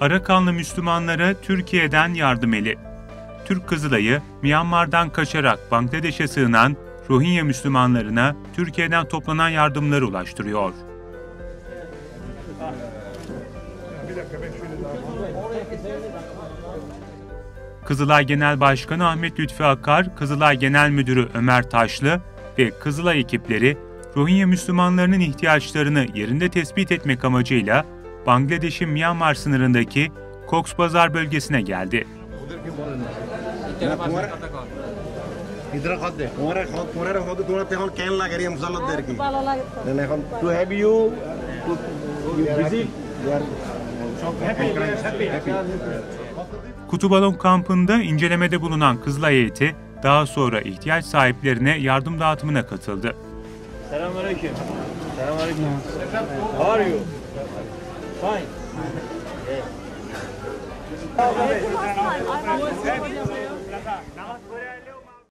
Arakanlı Müslümanlara Türkiye'den yardım eli. Türk Kızılay'ı Myanmar'dan kaçarak Bangladeş'e sığınan Rohingya Müslümanlarına Türkiye'den toplanan yardımları ulaştırıyor. Kızılay Genel Başkanı Ahmet Lütfi Akar, Kızılay Genel Müdürü Ömer Taşlı ve Kızılay ekipleri Rohingya Müslümanlarının ihtiyaçlarını yerinde tespit etmek amacıyla Bangladeş'in Myanmar sınırındaki Koksbazar bölgesine geldi. Kutubalon kampında incelemede bulunan Kızılay heyeti daha sonra ihtiyaç sahiplerine yardım dağıtımına katıldı. Selamünaleyküm. Selamünaleyküm. How are you? Fine. Yeah. Oh,